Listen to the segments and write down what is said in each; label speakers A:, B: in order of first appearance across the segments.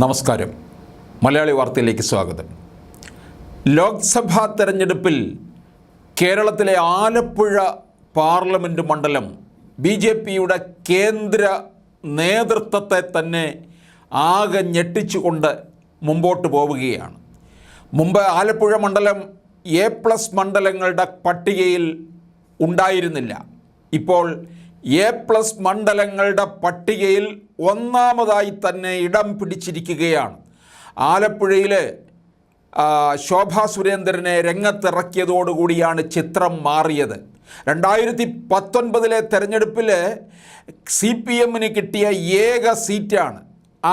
A: നമസ്കാരം. മലയാളി വാർത്തയിലേക്ക് സ്വാഗതം. ലോക്സഭാ തെരഞ്ഞെടുപ്പിൽ കേരളത്തിലെ ആലപ്പുഴ പാർലമെന്റ് മണ്ഡലം ബി ജെ പിയുടെ കേന്ദ്ര നേതൃത്വത്തെ തന്നെ ആകെ ഞെട്ടിച്ചുകൊണ്ട് മുമ്പോട്ട് പോവുകയാണ്. മുമ്പ് ആലപ്പുഴ മണ്ഡലം എ പ്ലസ് മണ്ഡലങ്ങളുടെ പട്ടികയിൽ ഉണ്ടായിരുന്നില്ല. ഇപ്പോൾ എ പ്ലസ് മണ്ഡലങ്ങളുടെ പട്ടികയിൽ ഒന്നാമതായി തന്നെ ഇടം പിടിച്ചിരിക്കുകയാണ്. ആലപ്പുഴയിലെ ശോഭാ സുരേന്ദ്രനെ രംഗത്തിറക്കിയതോടുകൂടിയാണ് ചിത്രം മാറിയത്. രണ്ടായിരത്തി പത്തൊൻപതിലെ തെരഞ്ഞെടുപ്പിൽ സി പി എമ്മിന് കിട്ടിയ ഏക സീറ്റാണ്.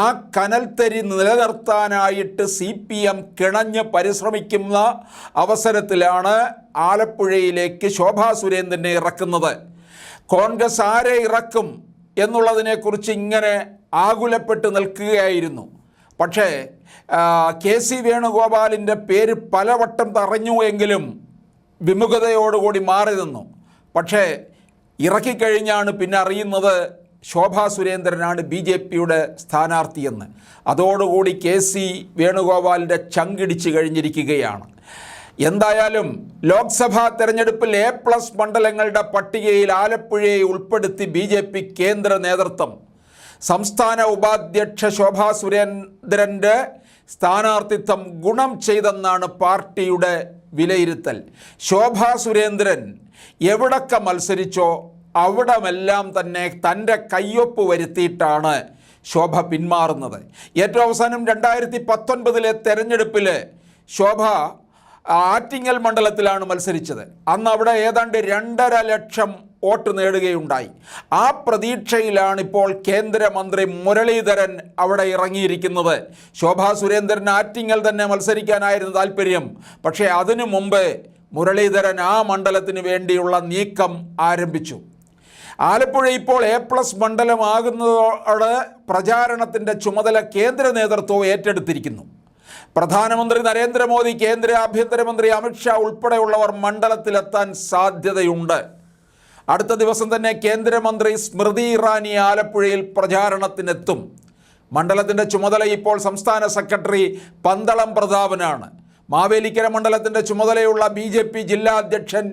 A: ആ കനൽത്തരി നിലനിർത്താനായിട്ട് സി പി എം കിണഞ്ഞ് പരിശ്രമിക്കുന്ന അവസരത്തിലാണ് ആലപ്പുഴയിലേക്ക് ശോഭാ സുരേന്ദ്രനെ ഇറക്കുന്നത്. കോൺഗ്രസ് ആരെ ഇറക്കും എന്നുള്ളതിനെക്കുറിച്ച് ഇങ്ങനെ ആകുലപ്പെട്ട് നിൽക്കുകയായിരുന്നു. പക്ഷേ കെ സി വേണുഗോപാലിന്റെ പേര് പലവട്ടം തറഞ്ഞു എങ്കിലും വിമുഖതയോടുകൂടി മാറി നിന്നു. പക്ഷേ ഇറക്കിക്കഴിഞ്ഞാണ് പിന്നെ അറിയുന്നത് ശോഭാ സുരേന്ദ്രനാണ് ബി ജെ പിയുടെ സ്ഥാനാർത്ഥിയെന്ന്. അതോടുകൂടി കെ സി വേണുഗോപാലിന്റെ ചങ്കിടിച്ച് കഴിഞ്ഞിരിക്കുകയാണ്. എന്തായാലും ലോക്സഭാ തെരഞ്ഞെടുപ്പിൽ എ പ്ലസ് മണ്ഡലങ്ങളുടെ പട്ടികയിൽ ആലപ്പുഴയെ ഉൾപ്പെടുത്തി ബി ജെ പി കേന്ദ്ര നേതൃത്വം. സംസ്ഥാന ഉപാധ്യക്ഷ ശോഭാ സുരേന്ദ്രന്റെ സ്ഥാനാർത്ഥിത്വം ഗുണം ചെയ്തെന്നാണ് പാർട്ടിയുടെ വിലയിരുത്തൽ. ശോഭാ സുരേന്ദ്രൻ എവിടൊക്കെ മത്സരിച്ചോ അവിടമെല്ലാം തന്നെ തന്റെ കയ്യൊപ്പ് വരുത്തിയിട്ടാണ് ശോഭ പിന്മാറുന്നത്. ഏറ്റവും അവസാനം രണ്ടായിരത്തി പത്തൊൻപതിലെ തെരഞ്ഞെടുപ്പിൽ ശോഭ ആറ്റിങ്ങൽ മണ്ഡലത്തിലാണ് മത്സരിച്ചത്. അന്ന് അവിടെ ഏതാണ്ട് രണ്ടര ലക്ഷം വോട്ട് നേടുകയുണ്ടായി. ആ പ്രതീക്ഷയിലാണ് ഇപ്പോൾ കേന്ദ്രമന്ത്രി മുരളീധരൻ അവിടെ ഇറങ്ങിയിരിക്കുന്നത്. ശോഭാ സുരേന്ദ്രൻ ആറ്റിങ്ങൽ തന്നെ മത്സരിക്കാനായിരുന്നു താല്പര്യം. പക്ഷേ അതിനു മുമ്പ് മുരളീധരൻ ആ മണ്ഡലത്തിന് വേണ്ടിയുള്ള നീക്കം ആരംഭിച്ചു. ആലപ്പുഴ ഇപ്പോൾ എ പ്ലസ് മണ്ഡലമാകുന്നതോടെ പ്രചാരണത്തിന്റെ ചുമതല കേന്ദ്ര നേതൃത്വം ഏറ്റെടുത്തിരിക്കുന്നു. പ്രധാനമന്ത്രി നരേന്ദ്രമോദി കേന്ദ്ര ആഭ്യന്തരമന്ത്രി അമിത്ഷാ ഉൾപ്പെടെയുള്ളവർ മണ്ഡലത്തിലെത്താൻ സാധ്യതയുണ്ട്. അടുത്ത ദിവസം തന്നെ കേന്ദ്രമന്ത്രി സ്മൃതി ഇറാനി ആലപ്പുഴയിൽ പ്രചാരണത്തിനെത്തും. മണ്ഡലത്തിന്റെ ചുമതല ഇപ്പോൾ സംസ്ഥാന സെക്രട്ടറി പന്തളം പ്രതാപനാണ്. മാവേലിക്കര മണ്ഡലത്തിന്റെ ചുമതലയുള്ള ബി ജെ പി ജില്ലാ അധ്യക്ഷൻ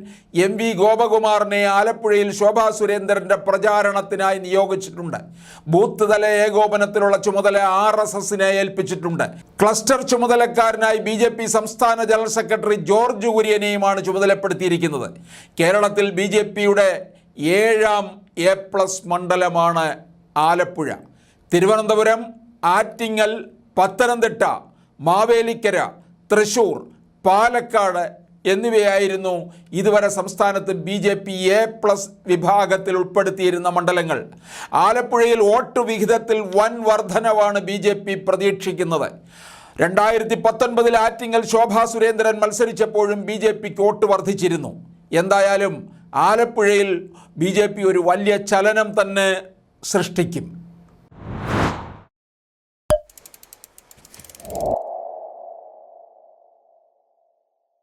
A: എം വി ഗോപകുമാറിനെ ആലപ്പുഴയിൽ ശോഭാ സുരേന്ദ്രന്റെ പ്രചാരണത്തിനായി നിയോഗിച്ചിട്ടുണ്ട്. ബൂത്ത് തല ഏകോപനത്തിലുള്ള ചുമതല ആർ എസ് എസിനെ ഏൽപ്പിച്ചിട്ടുണ്ട്. ക്ലസ്റ്റർ ചുമതലക്കാരനായി ബി ജെ പി സംസ്ഥാന ജനറൽ സെക്രട്ടറി ജോർജ് കുര്യനെയുമാണ് ചുമതലപ്പെടുത്തിയിരിക്കുന്നത്. കേരളത്തിൽ ബി ജെ പിയുടെ ഏഴാം എ പ്ലസ് മണ്ഡലമാണ് ആലപ്പുഴ. തിരുവനന്തപുരം ആറ്റിങ്ങൽ പത്തനംതിട്ട മാവേലിക്കര തൃശൂർ പാലക്കാട് എന്നിവയായിരുന്നു ഇതുവരെ സംസ്ഥാനത്ത് B J P A plus വിഭാഗത്തിൽ ഉൾപ്പെടുത്തിയിരുന്ന മണ്ഡലങ്ങൾ. ആലപ്പുഴയിൽ വോട്ട് വിഹിതത്തിൽ വൻ വർധനവാണ് ബി ജെ പി പ്രതീക്ഷിക്കുന്നത്. രണ്ടായിരത്തി പത്തൊൻപതിൽ ആറ്റിങ്ങൽ ശോഭാ സുരേന്ദ്രൻ മത്സരിച്ചപ്പോഴും ബി ജെ പിക്ക് വോട്ട് വർദ്ധിച്ചിരുന്നു എന്തായാലും ആലപ്പുഴയിൽ ബി ജെ പി ഒരു വലിയ ചലനം തന്നെ സൃഷ്ടിക്കും.